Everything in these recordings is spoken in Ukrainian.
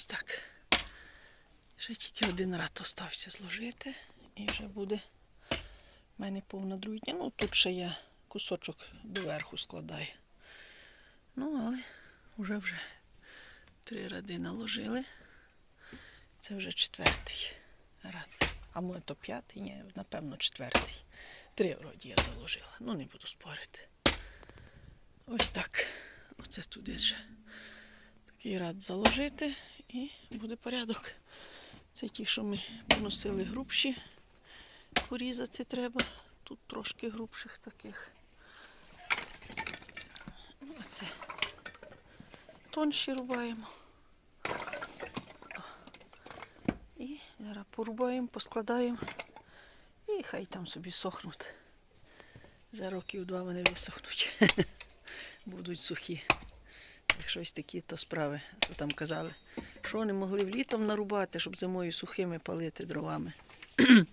Ось так. Ще тільки один рад остався зложити. І вже буде в мене повна другня. Ну, тут ще я кусочок доверху складаю. Ну, але вже вже три ради наложили. Це вже четвертий рад. А може то п'ятий? Ні, напевно, четвертий. Три вроді я заложила. Ну, не буду спорити. Ось так. Оце туди ще такий рад заложити і буде порядок. Це ті, що ми поносили грубші. Порізати треба. Тут трошки грубших таких. Оце тонші рубаємо. І зараз порубаємо, поскладаємо. І хай там собі сохнуть. За років два вони висохнуть. Будуть сухі. Якщо ось такі, то справи. То там казали, що вони могли в літом нарубати, щоб зимою сухими палити дровами.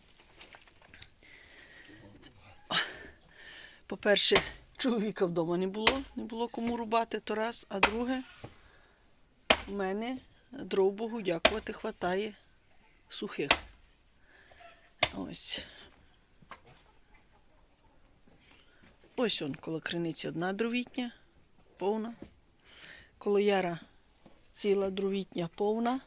По-перше, чоловіка вдома не було, не було кому рубати, то раз, а друге, в мене дров Богу дякувати, хватає сухих. Ось. Ось он коло криниці одна дровітня, повна. Коло яра ціла дровітня повна.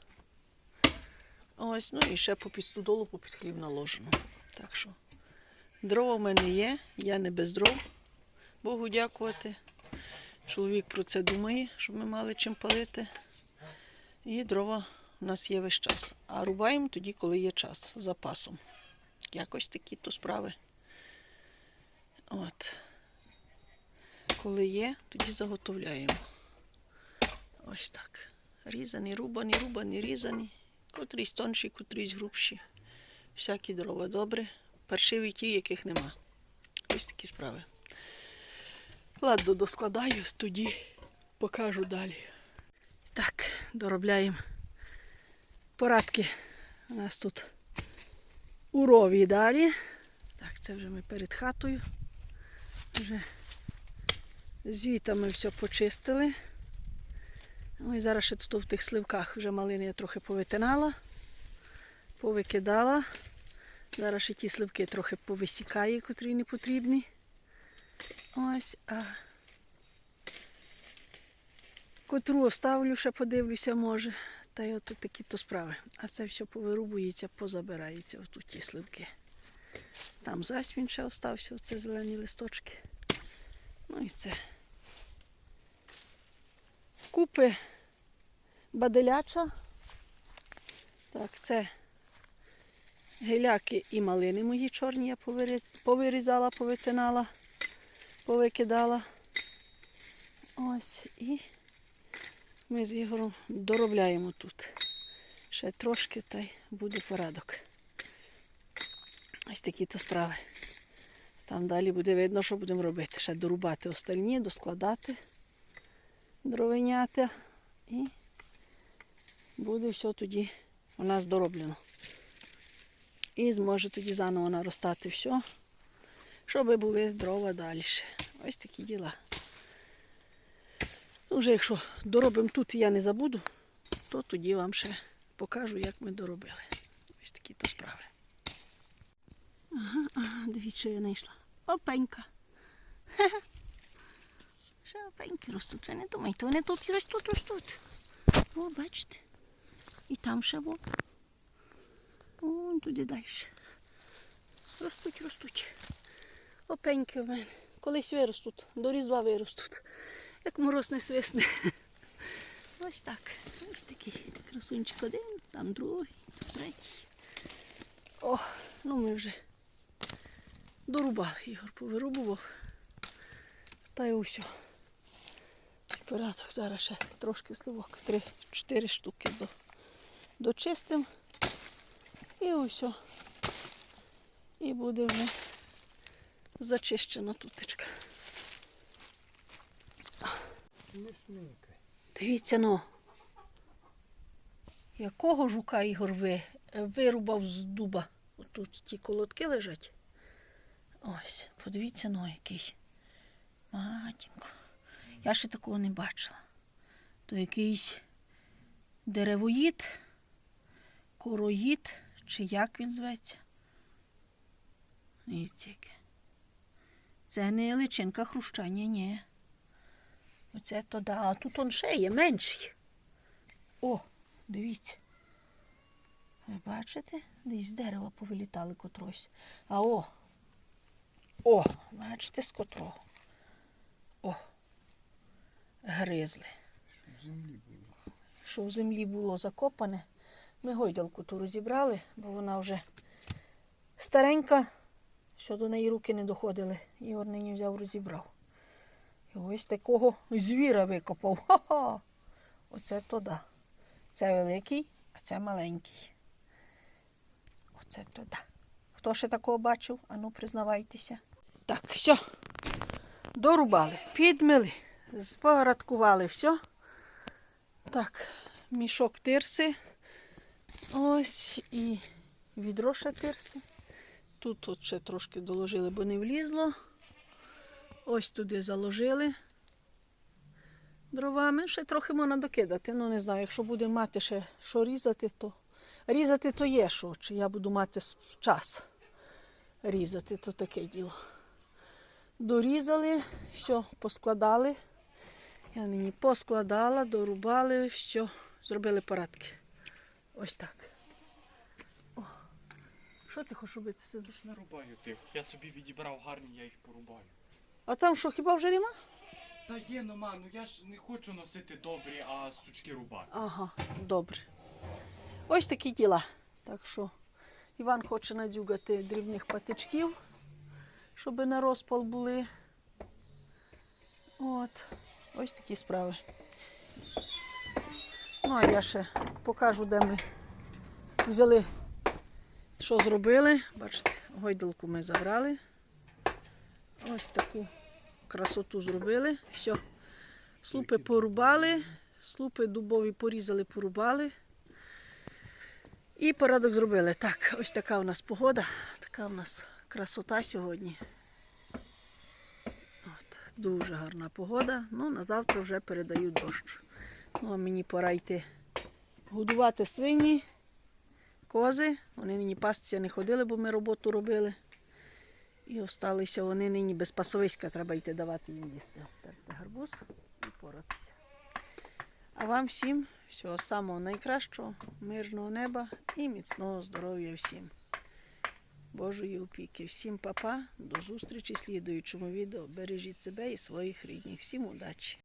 Ось, ну і ще по підстудолу, по під хліб наложено. Так що дрова в мене є, я не без дров. Богу дякувати. Чоловік про це думає, щоб ми мали чим палити. І дрова у нас є весь час. А рубаємо тоді, коли є час запасом. Якось такі то справи. От. Коли є, тоді заготовляємо. Ось так. Різані, рубані, рубані, різані. Котрісь тонші, котрісь грубші. Всякі дрова добре. Паршиві ті, яких нема. Ось такі справи. Ладно, доскладаю, тоді покажу далі. Так, доробляємо порадки. У нас тут у рові далі. Так, це вже ми перед хатою. Вже звітами все почистили. Ну і зараз ще тут в тих сливках вже малини я трохи повитинала, повикидала. Зараз ще ті сливки трохи повисікаю, котрі не потрібні. Ось, а котру оставлю, ще подивлюся, може. Та й от такі то справи. А це все повирубується, позабирається отут ті сливки. Там засвін ще остався, оце зелені листочки. Ну і це. Купи баделяча. Так, це геляки і малини мої чорні я повирізала, повитинала, повикидала. Ось і ми з Ігорем доробляємо тут. Ще трошки та й буде порядок. Ось такі то справи. Там далі буде видно, що будемо робити. Ще дорубати остальні, доскладати дровенята і буде все тоді у нас дороблено. І зможе тоді заново наростати все, щоб були дрова далі. Ось такі діла. Ну, вже якщо доробимо тут і я не забуду, то тоді вам ще покажу, як ми доробили. Ось такі то справи. Ага, ага, дивіться, що я знайшла. Опенька. Хе-хе. Ще опеньки ростуть, ви не думайте, вони тут і ростуть, ростуть. О, бачите. І там ще во. Вон туди далі. Ростуть, ростуть. Опеньки в мене. Колись виростуть, до різдва виростуть. Як мороз не свисне. Ось так. Ось такий красунчик один, там другий, тут третій. О, ну ми вже дорубали. Ігор повирубував. Та й усе. Порядок зараз ще трошки сливок. Три-чотири штуки до, дочистим. І усе. І буде вже зачищена тутечка. Дивіться ну. Якого жука Ігор ви, вирубав з дуба? Отут ті колодки лежать. Ось, подивіться ну який. Матінко. Я ще такого не бачила. То якийсь деревоїд, короїд, чи як він зветься. Дивіться яке. Це не личинка хрущання, ні. Оце то да. А тут он ще є менший. О, дивіться. Ви бачите? Десь з дерева повилітали котрось. А о. О, бачите, з котрого. Гризли. Що в землі було закопане. Ми гойдалку ту розібрали, бо вона вже старенька, що до неї руки не доходили. Ігор нині взяв розібрав. І ось такого звіра викопав. Ха-ха! Оце то да. Це великий, а це маленький. Оце то да. Хто ще такого бачив? Ану, признавайтеся. Так, все. Дорубали, підмили, спорадкували все. Так, мішок тирси. Ось і відро ще тирси. Тут от ще трошки доложили, бо не влізло. Ось туди заложили дровами. Ще трохи можна докидати. Ну, не знаю, якщо буде мати ще що різати, то різати то є що. Чи я буду мати час різати, то таке діло. Дорізали, все, поскладали. Я нині поскладала, дорубали, все, зробили порадки. Ось так. О. Що ти хочеш робити? Сидиш? Не рубаю тих. Я собі відібрав гарні, я їх порубаю. А там що, хіба вже нема? Та є, ну ну я ж не хочу носити добрі, а сучки рубати. Ага, добре. Ось такі діла. Так що Іван хоче надюгати дрібних патичків, щоб на розпал були. От. Ось такі справи. Ну, а я ще покажу, де ми взяли, що зробили. Бачите, гойдалку ми забрали. Ось таку красоту зробили. Все. Слупи порубали, слупи дубові порізали, порубали. І порядок зробили. Так, ось така у нас погода, така у нас красота сьогодні. Дуже гарна погода. Ну, на завтра вже передають дощ. Ну, а мені пора йти годувати свині, кози. Вони нині пастися не ходили, бо ми роботу робили. І осталися вони нині без пасовиська, треба йти давати їм їсти. Терти гарбуз і поратися. А вам всім всього самого найкращого, мирного неба і міцного здоров'я всім. Божої опіки. Всім папа, до зустрічі слідуючому відео. Бережіть себе і своїх рідних. Всім удачі!